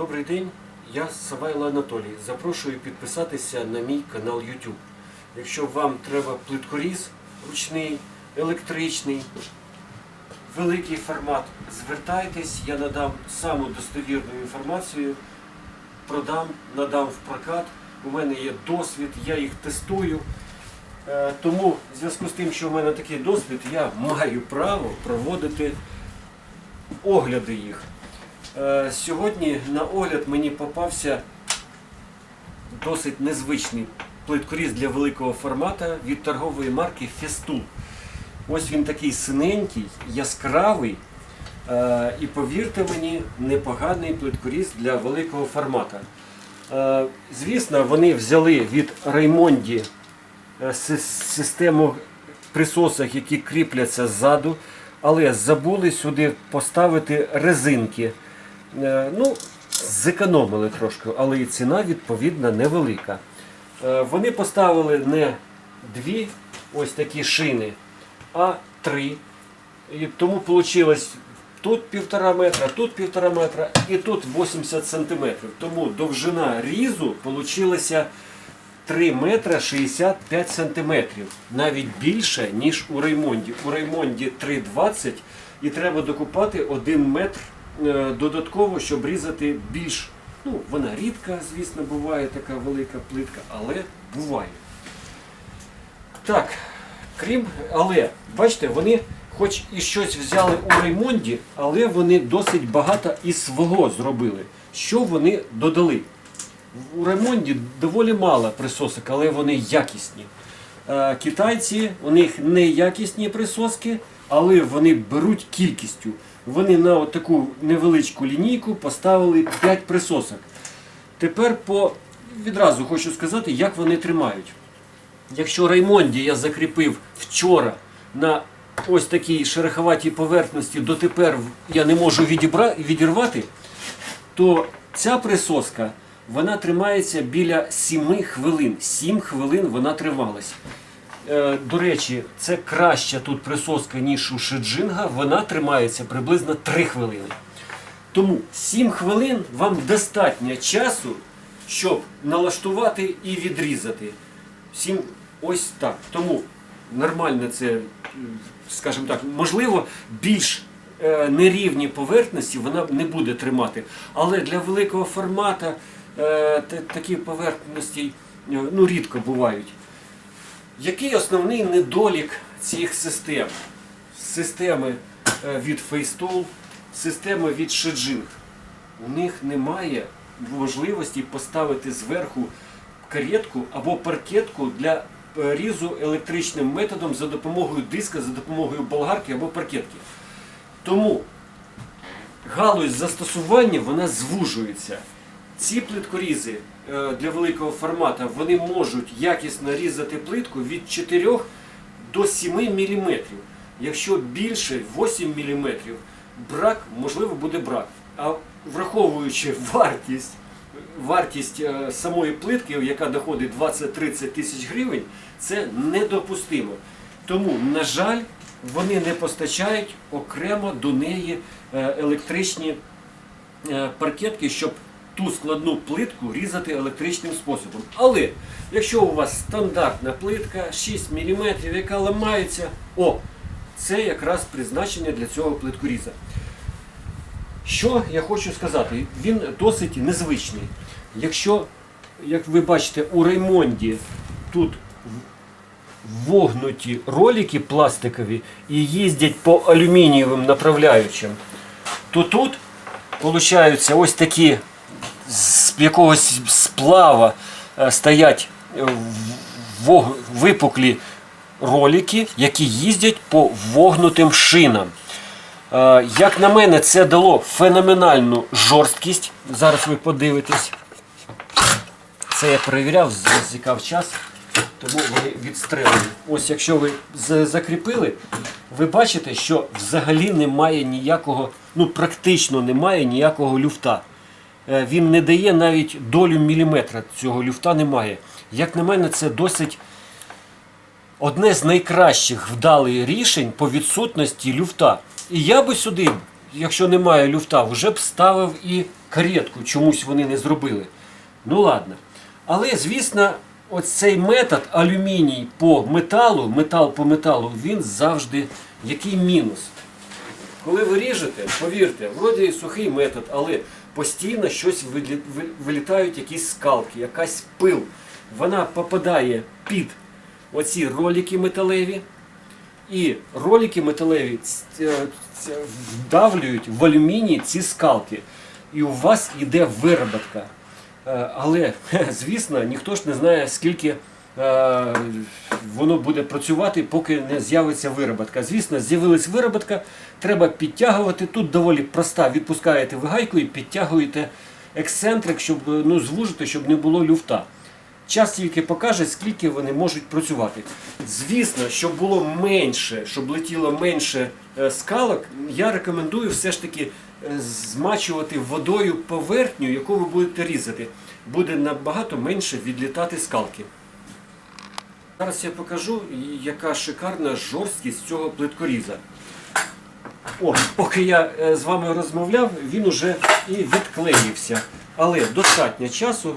Добрий день, я Савайло Анатолій. Запрошую підписатися на мій канал YouTube. Якщо вам треба плиткоріз ручний, електричний, великий формат, звертайтесь, я надам саму достовірну інформацію, продам, надам в прокат. У мене є досвід, я їх тестую. Е, Тому в зв'язку з тим, що в мене такий досвід, я маю право проводити огляди їх. Е, Сьогодні на огляд мені попався досить незвичний плиткоріз для великого формата від торгової марки Festool. Ось він такий синенький, яскравий. е, І повірте мені, непоганий плиткоріз для великого формата. Е, Звісно, вони взяли від Раймонді систему присосок, які кріпляться ззаду, але забули сюди поставити резинки. Е, Ну, зекономили трошки, але і ціна відповідно невелика. Е, Вони поставили не дві ось такі шини, а три. І тому вийшло тут півтора метра, тут півтора метра і тут 80 сантиметрів. Тому довжина різу вийшла 3 метра 65 сантиметрів. Навіть більше, ніж у Реймонді. У Реймонді 3,20 і треба докупати 1 метр додатково, щоб різати більш. Ну, вона рідка, звісно, буває така велика плитка, але буває. Так, крім, але, бачите, вони хоч і щось взяли у Реймонді, але вони досить багато і свого зробили. Що вони додали? У Реймонді доволі мало присосок, але вони якісні. Е, Китайці, у них не якісні присоски, але вони беруть кількістю. Вони на таку невеличку лінійку поставили 5 присосок. Тепер по відразу хочу сказати, як вони тримають. Якщо Раймонді я закріпив вчора на ось такій шероховатій поверхності, дотепер я не можу відібра... відірвати, то ця присоска вона тримається біля 7 хвилин. 7 хвилин вона трималась. Е, До речі, це краща тут присоска, ніж у Шеджинга, вона тримається приблизно 3 хвилини. Тому 7 хвилин вам достатньо часу, щоб налаштувати і відрізати. 7 ось так. Тому нормально це, скажімо так, можливо, більш е, нерівні поверхності вона не буде тримати. Але для великого формата е, такі поверхності ну, рідко бувають. Який основний недолік цих систем? Системи е, від Facetool, системи від Shijing. У них немає можливості поставити зверху каретку або паркетку для різу електричним методом за допомогою диска, за допомогою болгарки або паркетки. Тому галузь застосування вона звужується. Ці плиткорізи для великого формату вони можуть якісно різати плитку від 4 до 7 мм. Якщо більше 8 мм, брак, можливо, буде брак. А враховуючи вартість, вартість е, самої плитки, яка доходить 20-30 тисяч гривень, це недопустимо. Тому, на жаль, вони не постачають окремо до неї е, електричні е, паркетки, щоб ту складну плитку різати електричним способом. Але якщо у вас стандартна плитка 6 мм, яка ламається, о, це якраз призначення для цього плиткоріза. Що я хочу сказати? Він досить незвичний. Якщо, як ви бачите, у Реймонді тут вогнуті ролики пластикові і їздять по алюмінієвим направляючим, то тут получаються ось такі з якогось сплава е, стоять е, випуклі ролики, які їздять по вогнутим шинам. Е, Як на мене, це дало феноменальну жорсткість. Зараз ви подивитесь. Це я перевіряв, засікав час, тому вони відстрелені. Ось якщо ви закріпили, ви бачите, що взагалі немає ніякого, ну практично немає ніякого люфта. Е, Він не дає навіть долю міліметра цього люфта немає. Як на мене, це досить одне з найкращих вдалих рішень по відсутності люфта. І я би сюди якщо немає люфта, вже б ставив і каретку, чомусь вони не зробили. Ну ладно. Але, звісно, ось цей метод алюміній по металу, метал по металу, він завжди який мінус. Коли ви ріжете, повірте, вроді сухий метод, але постійно щось вилітають якісь скалки, якась пил. Вона попадає під оці ролики металеві, і ролики металеві е, вдавлюють в алюміній ці скалки. І у вас іде вироботка. Е, Але, звісно, ніхто ж не знає, скільки е, воно буде працювати, поки не з'явиться вироботка. Звісно, з'явилась вироботка, треба підтягувати. Тут доволі проста. Відпускаєте ви гайку і підтягуєте ексцентрик, щоб ну, звужити, щоб не було люфта. Час тільки покаже, скільки вони можуть працювати. Звісно, щоб було менше, щоб летіло менше е, скалок, я рекомендую все ж таки е, змачувати водою поверхню, яку ви будете різати. Буде набагато менше відлітати скалки. Зараз я покажу, яка шикарна жорсткість цього плиткоріза. О, поки я е, з вами розмовляв, він уже і відклеївся. Але достатньо часу,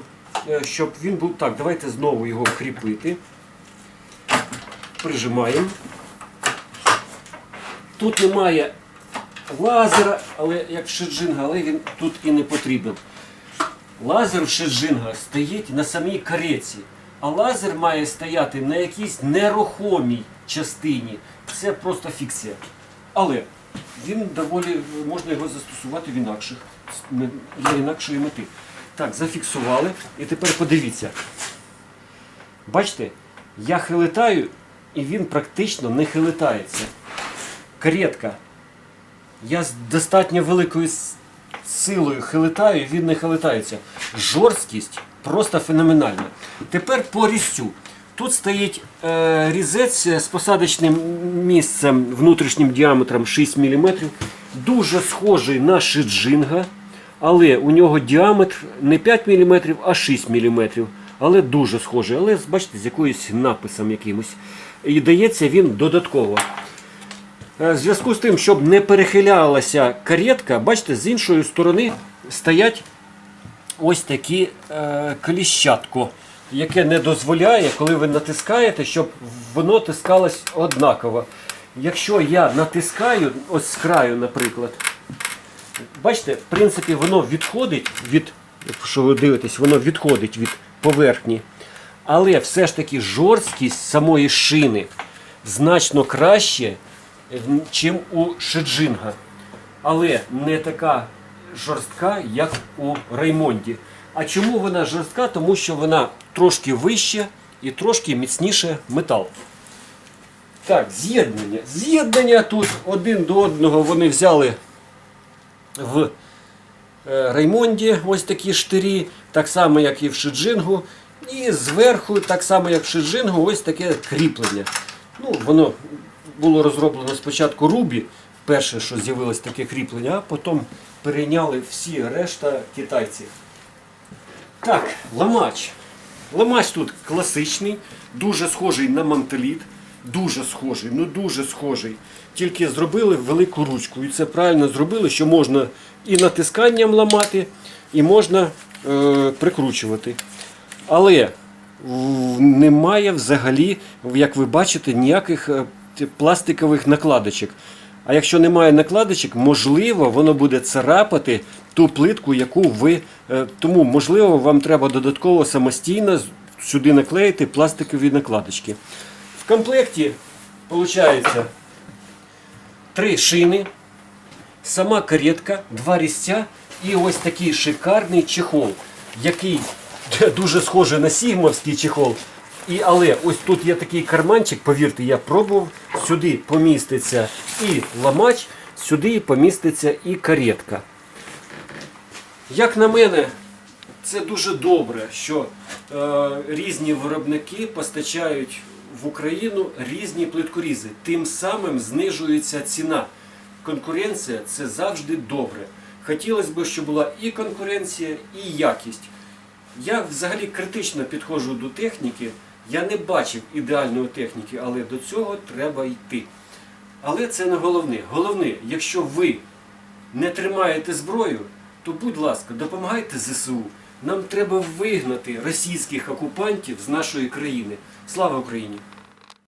е, щоб він був. Так, давайте знову його кріпити. Прижимаємо. Тут немає лазера, але як шеджинга, але він тут і не потрібен. Лазер в шеджинга стоїть на самій кареці, а лазер має стояти на якійсь нерухомій частині. Це просто фікція. Але він доволі можна його застосувати в інакших для інакшої мети. Так, зафіксували. І тепер подивіться. Бачите, я хилитаю, і він практично не хилитається. Каретка. Я з достатньо великою силою хилитаю, він не хилитається. Жорсткість просто феноменальна. Тепер по різцю. Тут стоїть е, різець з посадочним місцем внутрішнім діаметром 6 мм. Дуже схожий на шиджинга, але у нього діаметр не 5 мм, а 6 мм. Але дуже схожий. Але бачите, з якоюсь написом якимось. І дається він додатково. Е, В зв'язку з тим, щоб не перехилялася каретка, бачите, з іншої сторони стоять ось такі е, кліщатко, яке не дозволяє, коли ви натискаєте, щоб воно тискалось однаково. Якщо я натискаю, ось з краю, наприклад, бачите, в принципі, воно відходить від, якщо ви дивитесь, воно відходить від поверхні. Але все ж таки жорсткість самої шини значно краще, ніж у шеджинга. Але не така жорстка, як у Реймонді. А чому вона жорстка? Тому що вона трошки вища і трошки міцніше метал. Так, з'єднання. З'єднання тут один до одного вони взяли в е, Реймонді ось такі штирі, так само, як і в Шиджингу. І зверху, так само, як в Шиджингу, ось таке кріплення. Ну, воно було розроблено спочатку Рубі, перше, що з'явилось таке кріплення, а потім перейняли всі решта китайці. Так, ламач. Ламач тут класичний, дуже схожий на мантеліт. Дуже схожий, ну дуже схожий. Тільки зробили велику ручку. І це правильно зробили, що можна і натисканням ламати, і можна е, прикручувати. Але немає взагалі, як ви бачите, ніяких е, пластикових накладочок. А якщо немає накладочок, можливо, воно буде царапати ту плитку, яку ви. е, Тому, можливо, вам треба додатково самостійно сюди наклеїти пластикові накладочки. В комплекті виходить три шини, сама каретка, два різця і ось такий шикарний чехол, який дуже схожий на сігмовський чехол. І, але ось тут є такий карманчик, повірте, я пробував, сюди поміститься і ламач, сюди поміститься і каретка. Як на мене, це дуже добре, що е, різні виробники постачають в Україну різні плиткорізи. Тим самим знижується ціна. Конкуренція це завжди добре. Хотілося б, щоб була і конкуренція, і якість. Я взагалі критично підходжу до техніки. Я не бачив ідеальної техніки, але до цього треба йти. Але це не головне. Головне, якщо ви не тримаєте зброю, то будь ласка, допомагайте ЗСУ. Нам треба вигнати російських окупантів з нашої країни. Слава Україні!